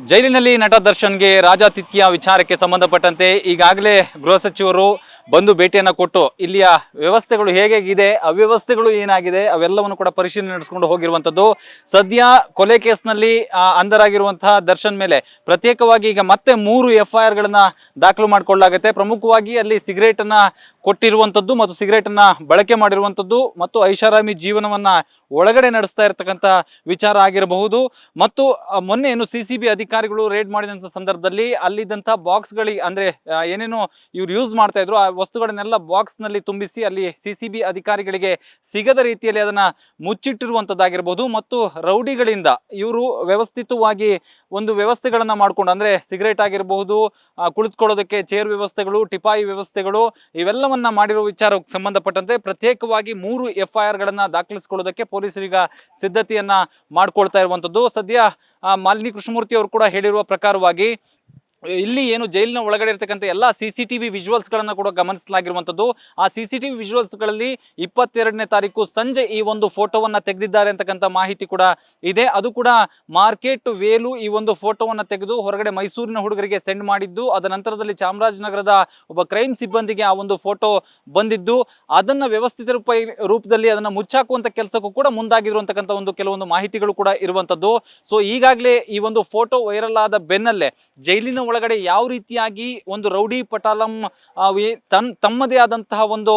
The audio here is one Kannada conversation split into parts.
ಜೈಲಿನಲ್ಲಿ ನಟ ದರ್ಶನ್ಗೆ ರಾಜಾತಿಥ್ಯ ವಿಚಾರಕ್ಕೆ ಸಂಬಂಧಪಟ್ಟಂತೆ ಈಗಾಗಲೇ ಗೃಹ ಸಚಿವರು ಬಂದು ಭೇಟಿಯನ್ನು ಕೊಟ್ಟು ಇಲ್ಲಿಯ ವ್ಯವಸ್ಥೆಗಳು ಹೇಗಿದೆ ಅವ್ಯವಸ್ಥೆಗಳು ಏನಾಗಿದೆ, ಅವೆಲ್ಲವನ್ನು ಕೂಡ ಪರಿಶೀಲನೆ ನಡೆಸಿಕೊಂಡು ಹೋಗಿರುವಂಥದ್ದು. ಸದ್ಯ ಕೊಲೆ ಕೇಸ್ನಲ್ಲಿ ಅಂಧರಾಗಿರುವಂತಹ ದರ್ಶನ್ ಮೇಲೆ ಪ್ರತ್ಯೇಕವಾಗಿ ಈಗ ಮತ್ತೆ ಮೂರು ಎಫ್ ಐ ಆರ್ಗಳನ್ನು ದಾಖಲು ಮಾಡಿಕೊಳ್ಳಲಾಗುತ್ತೆ. ಪ್ರಮುಖವಾಗಿ ಅಲ್ಲಿ ಸಿಗರೇಟ್ ಅನ್ನ ಕೊಟ್ಟಿರುವಂಥದ್ದು ಮತ್ತು ಸಿಗರೇಟನ್ನು ಬಳಕೆ ಮಾಡಿರುವಂಥದ್ದು ಮತ್ತು ಐಷಾರಾಮಿ ಜೀವನವನ್ನ ಒಳಗಡೆ ನಡೆಸ್ತಾ ಇರತಕ್ಕಂಥ ವಿಚಾರ ಆಗಿರಬಹುದು. ಮತ್ತು ಮೊನ್ನೆ ಏನು ಸಿ ಸಿ ಬಿ ಅಧಿಕಾರಿಗಳು ರೇಡ್ ಮಾಡಿದಂಥ ಸಂದರ್ಭದಲ್ಲಿ ಅಲ್ಲಿದ್ದಂಥ ಬಾಕ್ಸ್ಗಳಿಗೆ ಅಂದ್ರೆ ಏನೇನು ಇವ್ರು ಯೂಸ್ ಮಾಡ್ತಾ ಇದ್ರು, ಆ ವಸ್ತುಗಳನ್ನೆಲ್ಲ ಬಾಕ್ಸ್ನಲ್ಲಿ ತುಂಬಿಸಿ ಅಲ್ಲಿ ಸಿ ಸಿ ಬಿ ಅಧಿಕಾರಿಗಳಿಗೆ ಸಿಗದ ರೀತಿಯಲ್ಲಿ ಅದನ್ನ ಮುಚ್ಚಿಟ್ಟಿರುವಂಥದ್ದಾಗಿರ್ಬೋದು ಮತ್ತು ರೌಡಿಗಳಿಂದ ಇವರು ವ್ಯವಸ್ಥಿತವಾಗಿ ಒಂದು ವ್ಯವಸ್ಥೆಗಳನ್ನ ಮಾಡಿಕೊಂಡು, ಅಂದ್ರೆ ಸಿಗರೇಟ್ ಆಗಿರಬಹುದು ಕುಳಿತುಕೊಳ್ಳೋದಕ್ಕೆ ಚೇರ್ ವ್ಯವಸ್ಥೆಗಳು, ಟಿಪಾಯಿ ವ್ಯವಸ್ಥೆಗಳು, ಇವೆಲ್ಲವನ್ನ ಮಾಡಿರೋ ವಿಚಾರಕ್ಕೆ ಸಂಬಂಧಪಟ್ಟಂತೆ ಪ್ರತ್ಯೇಕವಾಗಿ ಮೂರು ಎಫ್ ಐ ದಾಖಲಿಸಿಕೊಳ್ಳುವುದಕ್ಕೆ ದಾಖಲಿಸಿಕೊಳ್ಳೋದಕ್ಕೆ ಪೊಲೀಸರೀಗ ಸಿದ್ಧತೆಯನ್ನ ಮಾಡ್ಕೊಳ್ತಾ ಇರುವಂತದ್ದು. ಸದ್ಯ ಮಾಲಿನಿ ಕೃಷ್ಣಮೂರ್ತಿ ಅವರು ಕೂಡ ಹೇಳಿರುವ ಪ್ರಕಾರವಾಗಿ ಇಲ್ಲಿ ಏನು ಜೈಲಿನ ಒಳಗಡೆ ಇರತಕ್ಕಂಥ ಎಲ್ಲ ಸಿ ಸಿ ಟಿ ವಿ ವಿಜುವಲ್ಸ್ಗಳನ್ನು ಕೂಡ ಗಮನಿಸಲಾಗಿರುವಂಥದ್ದು. ಆ ಸಿ ಸಿ ಟಿ ವಿ ವಿಜುವಲ್ಸ್ಗಳಲ್ಲಿ ಇಪ್ಪತ್ತೆರಡನೇ ತಾರೀಕು ಸಂಜೆ ಈ ಒಂದು ಫೋಟೋವನ್ನು ತೆಗೆದಿದ್ದಾರೆ ಅಂತಕ್ಕಂಥ ಮಾಹಿತಿ ಕೂಡ ಇದೆ. ಅದು ಕೂಡ ಮಾರ್ಕೆಟ್ ವೇಲು ಈ ಒಂದು ಫೋಟೋವನ್ನು ತೆಗೆದು ಹೊರಗಡೆ ಮೈಸೂರಿನ ಹುಡುಗರಿಗೆ ಸೆಂಡ್ ಮಾಡಿದ್ದು, ಅದ ನಂತರದಲ್ಲಿ ಚಾಮರಾಜನಗರದ ಒಬ್ಬ ಕ್ರೈಮ್ ಸಿಬ್ಬಂದಿಗೆ ಆ ಒಂದು ಫೋಟೋ ಬಂದಿದ್ದು. ಅದನ್ನು ವ್ಯವಸ್ಥಿತ ರೂಪ ರೂಪದಲ್ಲಿ ಅದನ್ನು ಮುಚ್ಚಾಕುವಂಥ ಕೆಲಸಕ್ಕೂ ಕೂಡ ಮುಂದಾಗಿರುವಂತಕ್ಕಂಥ ಒಂದು ಕೆಲವೊಂದು ಮಾಹಿತಿಗಳು ಕೂಡ ಇರುವಂಥದ್ದು. ಸೊ ಈಗಾಗಲೇ ಈ ಒಂದು ಫೋಟೋ ವೈರಲ್ ಆದ ಬೆನ್ನಲ್ಲೇ ಜೈಲಿನ ಒಳಗಡೆ ಯಾವ ರೀತಿಯಾಗಿ ಒಂದು ರೌಡಿ ಪಟಾಲಂ ತನ್, ತಮ್ಮದೇ ಆದಂತಹ ಒಂದು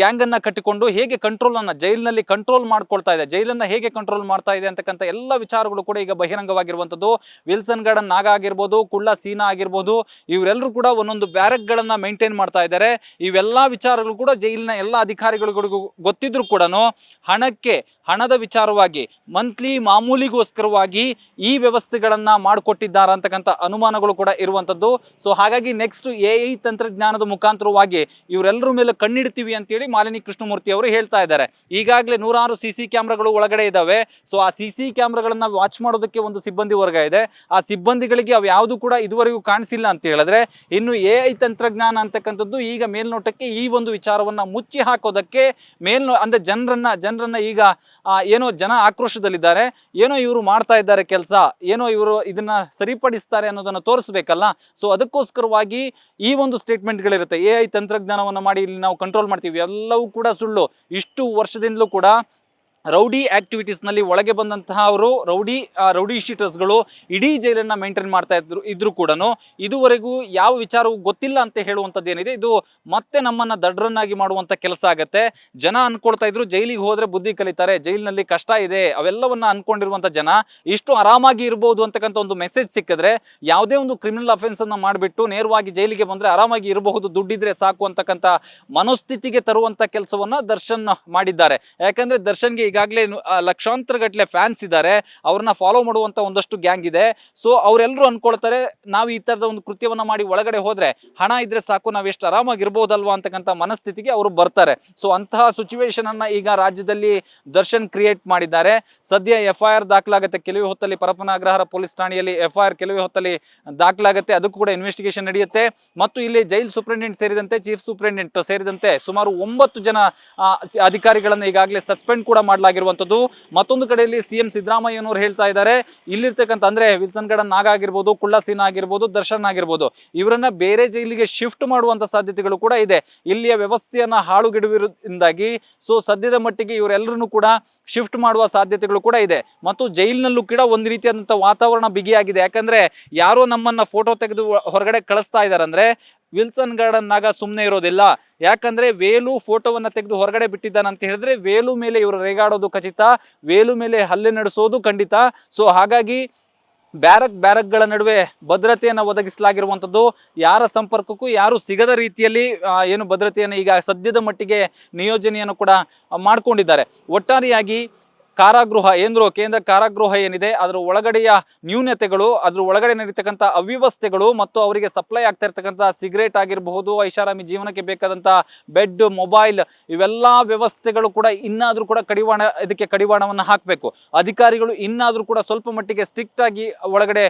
ಗ್ಯಾಂಗ್ ಅನ್ನ ಕಟ್ಟಿಕೊಂಡು ಹೇಗೆ ಕಂಟ್ರೋಲ್ ಅನ್ನ ಜೈಲಿನಲ್ಲಿ ಕಂಟ್ರೋಲ್ ಮಾಡ್ಕೊಳ್ತಾ ಇದೆ, ಜೈಲನ್ನ ಹೇಗೆ ಕಂಟ್ರೋಲ್ ಮಾಡ್ತಾ ಇದೆ ಅಂತಕ್ಕಂಥ ಎಲ್ಲ ವಿಚಾರಗಳು ಕೂಡ ಈಗ ಬಹಿರಂಗವಾಗಿರುವಂಥದ್ದು. ವಿಲ್ಸನ್ ಗಾರ್ಡನ್ ನಾಗ ಆಗಿರ್ಬೋದು, ಕುಳ್ಳ ಸೀನಾ ಆಗಿರ್ಬೋದು ಇವರೆಲ್ಲರೂ ಕೂಡ ಒಂದೊಂದು ಬ್ಯಾರಕ್ ಗಳನ್ನ ಮೇಂಟೈನ್ ಮಾಡ್ತಾ ಇದ್ದಾರೆ. ಇವೆಲ್ಲ ವಿಚಾರಗಳು ಕೂಡ ಜೈಲಿನ ಎಲ್ಲ ಅಧಿಕಾರಿಗಳಿಗೂ ಗೊತ್ತಿದ್ರು ಕೂಡ ಹಣಕ್ಕೆ, ಹಣದ ವಿಚಾರವಾಗಿ ಮಂತ್ಲಿ ಮಾಮೂಲಿಗೋಸ್ಕರವಾಗಿ ಈ ವ್ಯವಸ್ಥೆಗಳನ್ನ ಮಾಡಿಕೊಟ್ಟಿದ್ದಾರೆ ಅಂತಕ್ಕಂಥ ಅನುಮಾನಗಳು ಕೂಡ ಇರುವಂಥದ್ದು ಸೊ ಹಾಗಾಗಿ ನೆಕ್ಸ್ಟ್ ಎ ಐ ತಂತ್ರಜ್ಞಾನದ ಮುಖಾಂತರವಾಗಿ ಇವರೆಲ್ಲರ ಮೇಲೆ ಕಣ್ಣಿಡ್ತೀವಿ ಅಂತೇಳಿ ಮಾಲಿನಿ ಕೃಷ್ಣಮೂರ್ತಿ ಅವರು ಹೇಳ್ತಾ ಇದ್ದಾರೆ. ಈಗಾಗಲೇ ನೂರಾರು ಸಿ ಸಿ ಕ್ಯಾಮ್ರಾಗಳು ಒಳಗಡೆ ಇದ್ದಾವೆ ಸೊ ಆ ಸಿ ಸಿ ಕ್ಯಾಮ್ರಾಗಳನ್ನು ವಾಚ್ ಮಾಡೋದಕ್ಕೆ ಒಂದು ಸಿಬ್ಬಂದಿ ವರ್ಗ ಇದೆ. ಆ ಸಿಬ್ಬಂದಿಗಳಿಗೆ ಅವು ಯಾವುದು ಕೂಡ ಇದುವರೆಗೂ ಕಾಣಿಸಿಲ್ಲ ಅಂತ ಹೇಳಿದ್ರೆ, ಇನ್ನು ಎ ಐ ತಂತ್ರಜ್ಞಾನ ಅಂತಕ್ಕಂಥದ್ದು ಈಗ ಮೇಲ್ನೋಟಕ್ಕೆ ಈ ಒಂದು ವಿಚಾರವನ್ನು ಮುಚ್ಚಿ ಹಾಕೋದಕ್ಕೆ ಮೇಲ್ನೋ ಅಂದರೆ ಜನರನ್ನ ಜನರನ್ನ ಈಗ ಏನೋ ಜನ ಆಕ್ರೋಶದಲ್ಲಿದ್ದಾರೆ. ಏನೋ ಇವರು ಮಾಡ್ತಾ ಇದ್ದಾರೆ ಕೆಲಸ, ಏನೋ ಇವರು ಇದನ್ನ ಸರಿಪಡಿಸ್ತಾರೆ ಅನ್ನೋದನ್ನು ತೋರಿಸ್ಬೇಕಲ್ಲ. ಸೊ ಅದಕ್ಕೋಸ್ಕರವಾಗಿ ಈ ಒಂದು ಸ್ಟೇಟ್ಮೆಂಟ್ಗಳಿರುತ್ತೆ ಎ ಐ ತಂತ್ರಜ್ಞಾನವನ್ನು ಮಾಡಿ ಇಲ್ಲಿ ನಾವು ಕಂಟ್ರೋಲ್ ಮಾಡ್ತೀವಿ. ಎಲ್ಲವೂ ಕೂಡ ಸುಳ್ಳು. ಇಷ್ಟು ವರ್ಷದಿಂದಲೂ ಕೂಡ ರೌಡಿ ಆಕ್ಟಿವಿಟೀಸ್ನಲ್ಲಿ ಒಳಗೆ ಬಂದಂತಹ ಅವರು ರೌಡಿ ರೌಡಿ ಶೀಟರ್ಸ್ಗಳು ಇಡೀ ಜೈಲನ್ನು ಮೇಂಟೈನ್ ಮಾಡ್ತಾ ಇದ್ರು ಇದ್ರು ಕೂಡ ಇದುವರೆಗೂ ಯಾವ ವಿಚಾರವೂ ಗೊತ್ತಿಲ್ಲ ಅಂತ ಹೇಳುವಂಥದ್ದು ಏನಿದೆ ಇದು ಮತ್ತೆ ನಮ್ಮನ್ನ ದಡ್ರನ್ನಾಗಿ ಮಾಡುವಂಥ ಕೆಲಸ ಆಗತ್ತೆ. ಜನ ಅನ್ಕೊಳ್ತಾ ಇದ್ರು, ಜೈಲಿಗೆ ಹೋದರೆ ಬುದ್ಧಿ ಕಲಿತಾರೆ, ಜೈಲಿನಲ್ಲಿ ಕಷ್ಟ ಇದೆ, ಅವೆಲ್ಲವನ್ನ ಅನ್ಕೊಂಡಿರುವಂಥ ಜನ ಇಷ್ಟು ಆರಾಮಾಗಿ ಇರ್ಬೋದು ಅಂತಕ್ಕಂಥ ಒಂದು ಮೆಸೇಜ್ ಸಿಕ್ಕಿದ್ರೆ, ಯಾವುದೇ ಒಂದು ಕ್ರಿಮಿನಲ್ ಅಫೆನ್ಸನ್ನು ಮಾಡಿಬಿಟ್ಟು ನೇರವಾಗಿ ಜೈಲಿಗೆ ಬಂದ್ರೆ ಆರಾಮಾಗಿ ಇರಬಹುದು, ದುಡ್ಡಿದ್ರೆ ಸಾಕು ಅಂತಕ್ಕಂಥ ಮನೋಸ್ಥಿತಿಗೆ ತರುವಂತ ಕೆಲಸವನ್ನ ದರ್ಶನ್ ಮಾಡಿದ್ದಾರೆ. ಯಾಕಂದ್ರೆ ದರ್ಶನ್ಗೆ ಈಗಾಗಲೇ ಲಕ್ಷಾಂತರ ಗಟ್ಟಲೆ ಫ್ಯಾನ್ಸ್ ಇದ್ದಾರೆ. ಅವ್ರನ್ನ ಫಾಲೋ ಮಾಡುವಂತ ಒಂದಷ್ಟು ಗ್ಯಾಂಗ್ ಇದೆ. ಸೊ ಅವರೆಲ್ಲರೂ ಅನ್ಕೊಳ್ತಾರೆ, ನಾವು ಈ ತರದ ಒಂದು ಕೃತ್ಯವನ್ನ ಮಾಡಿ ಒಳಗಡೆ ಹೋದ್ರೆ ಹಣ ಇದ್ರೆ ಸಾಕು, ನಾವು ಎಷ್ಟು ಆರಾಮಾಗಿ ಇರ್ಬೋದಲ್ವಾ ಅಂತಕ್ಕಂಥ ಮನಸ್ಥಿತಿಗೆ ಅವರು ಬರ್ತಾರೆ. ಸೊ ಅಂತಹ ಸಿಚುವೇಶನ್ ಅನ್ನ ಈಗ ರಾಜ್ಯದಲ್ಲಿ ದರ್ಶನ್ ಕ್ರಿಯೇಟ್ ಮಾಡಿದ್ದಾರೆ. ಸದ್ಯ ಎಫ್ ಐ ಆರ್ ದಾಖಲಾಗುತ್ತೆ. ಕೆಲವೇ ಹೊತ್ತಲ್ಲಿ ಪರಪನ ಅಗ್ರಹಾರ ಪೊಲೀಸ್ ಠಾಣೆಯಲ್ಲಿ ಎಫ್ ಐ ಆರ್ ಕೆಲವೇ ಹೊತ್ತಲ್ಲಿ ದಾಖಲಾಗುತ್ತೆ. ಅದಕ್ಕೂ ಕೂಡ ಇನ್ವೆಸ್ಟಿಗೇಷನ್ ನಡೆಯುತ್ತೆ. ಮತ್ತು ಇಲ್ಲಿ ಜೈಲ್ ಸೂಪರಿಂಟೆಂಡೆಂಟ್ ಸೇರಿದಂತೆ ಚೀಫ್ ಸೂಪರಿಂಟೆಂಡೆಂಟ್ ಸೇರಿದಂತೆ ಸುಮಾರು ಒಂಬತ್ತು ಜನ ಅಧಿಕಾರಿಗಳನ್ನು ಈಗಾಗಲೇ ಸಸ್ಪೆಂಡ್ ಕೂಡ ಮಾಡಲಾಗಿರುವಂಥದ್ದು. ಮತ್ತೊಂದು ಕಡೆಯಲ್ಲಿ ಸಿ ಎಂ ಸಿದ್ದರಾಮಯ್ಯನವರು ಹೇಳ್ತಾ ಇದ್ದಾರೆ. ಇಲ್ಲಿರ್ತಕ್ಕಂಥ ಅಂದ್ರೆ ವಿಲ್ಸನ್ ಗಡನ್ ನಾಗ ಆಗಿರ್ಬೋದು, ಕುಳ್ಳಸೀನ ಆಗಿರ್ಬೋದು, ದರ್ಶನ್ ಆಗಿರ್ಬೋದು, ಇವರನ್ನ ಬೇರೆ ಜೈಲಿಗೆ ಶಿಫ್ಟ್ ಮಾಡುವಂತ ಸಾಧ್ಯತೆಗಳು ಕೂಡ ಇದೆ. ಇಲ್ಲಿಯ ವ್ಯವಸ್ಥೆಯನ್ನ ಹಾಳುಗೆಡುವಿರೋದ್ರಿಂದಾಗಿ ಸೊ ಸದ್ಯದ ಮಟ್ಟಿಗೆ ಇವರೆಲ್ಲರನ್ನು ಕೂಡ ಶಿಫ್ಟ್ ಮಾಡುವ ಸಾಧ್ಯತೆಗಳು ಕೂಡ ಇದೆ. ಮತ್ತು ಜೈಲಿನಲ್ಲೂ ಕೂಡ ಒಂದು ರೀತಿಯಾದಂಥ ವಾತಾವರಣ ಬಿಗಿಯಾಗಿದೆ. ಯಾಕಂದ್ರೆ ಯಾರೋ ನಮ್ಮನ್ನ ಫೋಟೋ ತೆಗೆದು ಹೊರಗಡೆ ಕಳಿಸ್ತಾ ಇದ್ದಾರೆ ಅಂದ್ರೆ ವಿಲ್ಸನ್ ಗಾರ್ಡನ್ ನಾಗ ಸುಮ್ಮನೆ ಇರೋದಿಲ್ಲ. ಯಾಕಂದ್ರೆ ವೇಲು ಫೋಟೋವನ್ನ ತೆಗೆದು ಹೊರಗಡೆ ಬಿಟ್ಟಿದ್ದಾನೆ ಅಂತ ಹೇಳಿದ್ರೆ ವೇಲು ಮೇಲೆ ಇವರು ರೇಗಾಡೋದು ಖಚಿತ, ವೇಲು ಮೇಲೆ ಹಲ್ಲೆ ನಡೆಸೋದು ಖಂಡಿತ. ಸೊ ಹಾಗಾಗಿ ಬ್ಯಾರಕ್ ಬ್ಯಾರಕ್ಗಳ ನಡುವೆ ಭದ್ರತೆಯನ್ನು ಒದಗಿಸಲಾಗಿರುವಂಥದ್ದು ಯಾರ ಸಂಪರ್ಕಕ್ಕೂ ಯಾರು ಸಿಗದ ರೀತಿಯಲ್ಲಿ ಏನು ಭದ್ರತೆಯನ್ನು ಈಗ ಸದ್ಯದ ಮಟ್ಟಿಗೆ ನಿಯೋಜನೆಯನ್ನು ಕೂಡ ಮಾಡಿಕೊಂಡಿದ್ದಾರೆ. ಒಟ್ಟಾರೆಯಾಗಿ ಕಾರಾಗೃಹ ಏನ್ರು, ಕೇಂದ್ರ ಕಾರಾಗೃಹ ಏನಿದೆ, ಅದರ ಒಳಗಡೆಯ ನ್ಯೂನತೆಗಳು, ಅದ್ರ ಒಳಗಡೆ ನಡೀತಕ್ಕಂಥ ಅವ್ಯವಸ್ಥೆಗಳು ಮತ್ತು ಅವರಿಗೆ ಸಪ್ಲೈ ಆಗ್ತಾ ಇರ್ತಕ್ಕಂಥ ಸಿಗರೇಟ್ ಆಗಿರಬಹುದು, ಐಷಾರಾಮಿ ಜೀವನಕ್ಕೆ ಬೇಕಾದಂಥ ಬೆಡ್, ಮೊಬೈಲ್ ಇವೆಲ್ಲ ವ್ಯವಸ್ಥೆಗಳು ಕೂಡ ಇನ್ನಾದರೂ ಕೂಡ ಕಡಿವಾಣ, ಇದಕ್ಕೆ ಕಡಿವಾಣವನ್ನು ಹಾಕಬೇಕು. ಅಧಿಕಾರಿಗಳು ಇನ್ನಾದರೂ ಕೂಡ ಸ್ವಲ್ಪ ಮಟ್ಟಿಗೆ ಸ್ಟ್ರಿಕ್ಟ್ ಆಗಿ ಒಳಗಡೆ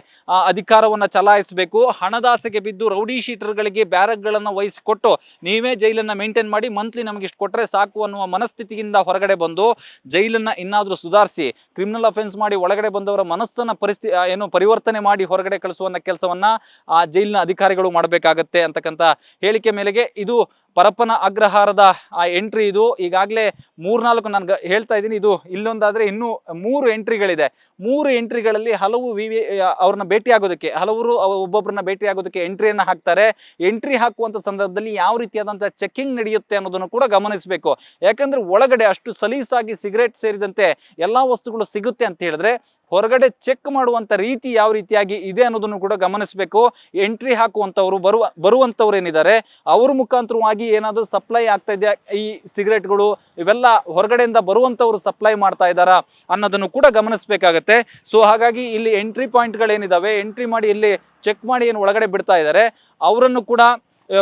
ಅಧಿಕಾರವನ್ನು ಅಧಿಕಾರವನ್ನ ಚಲಾಯಿಸಬೇಕು. ಹಣದಾಸೆಗೆ ಬಿದ್ದು ರೌಡಿ ಶೀಟರ್ಗಳಿಗೆ ಬ್ಯಾರಕ್ಗಳನ್ನು ವಹಿಸಿಕೊಟ್ಟು ನೀವೇ ಜೈಲನ್ನು ಮೇಂಟೈನ್ ಮಾಡಿ ಮಂತ್ಲಿ ನಮಗೆ ಇಷ್ಟು ಕೊಟ್ಟರೆ ಸಾಕು ಅನ್ನುವ ಮನಸ್ಥಿತಿಯಿಂದ ಹೊರಗಡೆ ಬಂದು ಜೈಲನ್ನ ಇನ್ನಾದರೂ ಏನಾದರೂ ಸುಧಾರಿಸಿ ಕ್ರಿಮಿನಲ್ ಅಫೆನ್ಸ್ ಮಾಡಿ ಒಳಗಡೆ ಬಂದವರ ಮನಸ್ಸನ್ನ ಪರಿಸ್ಥಿತಿ ಏನು ಪರಿವರ್ತನೆ ಮಾಡಿ ಹೊರಗಡೆ ಕಳಿಸುವ ಕೆಲಸವನ್ನ ಆ ಜೈಲಿನ ಅಧಿಕಾರಿಗಳು ಮಾಡಬೇಕಾಗತ್ತೆ ಅಂತಕ್ಕಂಥ ಹೇಳಿಕೆ ಮೇಲೆಗೆ ಇದು ಪರಪ್ಪನ ಅಗ್ರಹಾರದ ಆ ಎಂಟ್ರಿ ಇದು. ಈಗಾಗಲೇ ಮೂರ್ನಾಲ್ಕು ನಾನು ಹೇಳ್ತಾ ಇದ್ದೀನಿ. ಇದು ಇಲ್ಲೊಂದಾದರೆ ಇನ್ನೂ ಮೂರು ಎಂಟ್ರಿಗಳಿದೆ. ಮೂರು ಎಂಟ್ರಿಗಳಲ್ಲಿ ಹಲವು ವಿ ವಿ ಅವ್ರನ್ನ ಭೇಟಿಯಾಗೋದಕ್ಕೆ, ಹಲವರು ಒಬ್ಬೊಬ್ಬರನ್ನ ಭೇಟಿಯಾಗೋದಕ್ಕೆ ಎಂಟ್ರಿಯನ್ನು ಹಾಕ್ತಾರೆ. ಎಂಟ್ರಿ ಹಾಕುವಂಥ ಸಂದರ್ಭದಲ್ಲಿ ಯಾವ ರೀತಿಯಾದಂಥ ಚೆಕ್ಕಿಂಗ್ ನಡೆಯುತ್ತೆ ಅನ್ನೋದನ್ನು ಕೂಡ ಗಮನಿಸಬೇಕು. ಯಾಕಂದರೆ ಒಳಗಡೆ ಅಷ್ಟು ಸಲೀಸಾಗಿ ಸಿಗರೇಟ್ ಸೇರಿದಂತೆ ಎಲ್ಲ ವಸ್ತುಗಳು ಸಿಗುತ್ತೆ ಅಂತ ಹೇಳಿದ್ರೆ ಹೊರಗಡೆ ಚೆಕ್ ಮಾಡುವಂಥ ರೀತಿ ಯಾವ ರೀತಿಯಾಗಿ ಇದೆ ಅನ್ನೋದನ್ನು ಕೂಡ ಗಮನಿಸಬೇಕು. ಎಂಟ್ರಿ ಹಾಕುವಂಥವ್ರು ಬರುವ ಬರುವಂಥವ್ರು ಏನಿದ್ದಾರೆ ಅವ್ರ ಮುಖಾಂತರವಾಗಿ ಏನಾದರೂ ಸಪ್ಲೈ ಆಗ್ತಾ ಇದೆಯಾ? ಈ ಸಿಗರೇಟ್ಗಳು ಇವೆಲ್ಲ ಹೊರಗಡೆಯಿಂದ ಬರುವಂಥವ್ರು ಸಪ್ಲೈ ಮಾಡ್ತಾ ಇದ್ದಾರಾ ಅನ್ನೋದನ್ನು ಕೂಡ ಗಮನಿಸಬೇಕಾಗತ್ತೆ. ಸೊ ಹಾಗಾಗಿ ಇಲ್ಲಿ ಎಂಟ್ರಿ ಪಾಯಿಂಟ್ಗಳೇನಿದ್ದಾವೆ ಎಂಟ್ರಿ ಮಾಡಿ ಇಲ್ಲಿ ಚೆಕ್ ಮಾಡಿ ಏನು ಒಳಗಡೆ ಬಿಡ್ತಾ ಇದ್ದಾರೆ ಅವರನ್ನು ಕೂಡ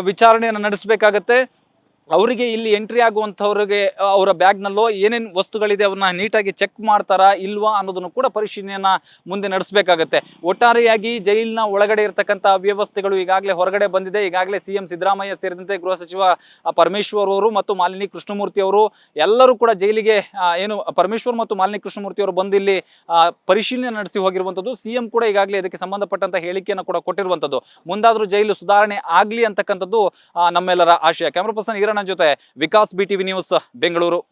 ವಿಚಾರಣೆಯನ್ನು ನಡೆಸಬೇಕಾಗತ್ತೆ. ಅವರಿಗೆ ಇಲ್ಲಿ ಎಂಟ್ರಿ ಆಗುವಂಥವ್ರಿಗೆ, ಅವರ ಬ್ಯಾಗ್ನಲ್ಲೋ ಏನೇನು ವಸ್ತುಗಳಿದೆ ಅವನ್ನ ನೀಟಾಗಿ ಚೆಕ್ ಮಾಡ್ತಾರಾ ಇಲ್ವಾ ಅನ್ನೋದನ್ನು ಕೂಡ ಪರಿಶೀಲನೆಯನ್ನು ಮುಂದೆ ನಡೆಸಬೇಕಾಗತ್ತೆ. ಒಟ್ಟಾರೆಯಾಗಿ ಜೈಲಿನ ಒಳಗಡೆ ಇರತಕ್ಕಂಥ ವ್ಯವಸ್ಥೆಗಳು ಈಗಾಗಲೇ ಹೊರಗಡೆ ಬಂದಿದೆ. ಈಗಾಗಲೇ ಸಿ ಸಿದ್ದರಾಮಯ್ಯ ಸೇರಿದಂತೆ ಗೃಹ ಸಚಿವ ಪರಮೇಶ್ವರ್ ಅವರು ಮತ್ತು ಮಾಲಿನಿ ಕೃಷ್ಣಮೂರ್ತಿ ಅವರು ಎಲ್ಲರೂ ಕೂಡ ಜೈಲಿಗೆ ಏನು ಪರಮೇಶ್ವರ್ ಮತ್ತು ಮಾಲಿನಿ ಕೃಷ್ಣಮೂರ್ತಿ ಅವರು ಬಂದು ಇಲ್ಲಿ ಪರಿಶೀಲನೆ ನಡೆಸಿ ಹೋಗಿರುವಂಥದ್ದು. ಸಿ ಎಂ ಕೂಡ ಈಗಾಗಲೇ ಇದಕ್ಕೆ ಸಂಬಂಧಪಟ್ಟಂತ ಹೇಳಿಕೆಯನ್ನು ಕೂಡ ಕೊಟ್ಟಿರುವಂಥದ್ದು. ಮುಂದಾದರೂ ಜೈಲು ಸುಧಾರಣೆ ಆಗಲಿ ಅಂತಕ್ಕಂಥದ್ದು ನಮ್ಮೆಲ್ಲರ ಆಶಯ. ಕ್ಯಾಮ್ರಾ ಪರ್ಸನ್ ಈರಣ್ಣ ಜೊತೆ Vikas B TV news Bengaluru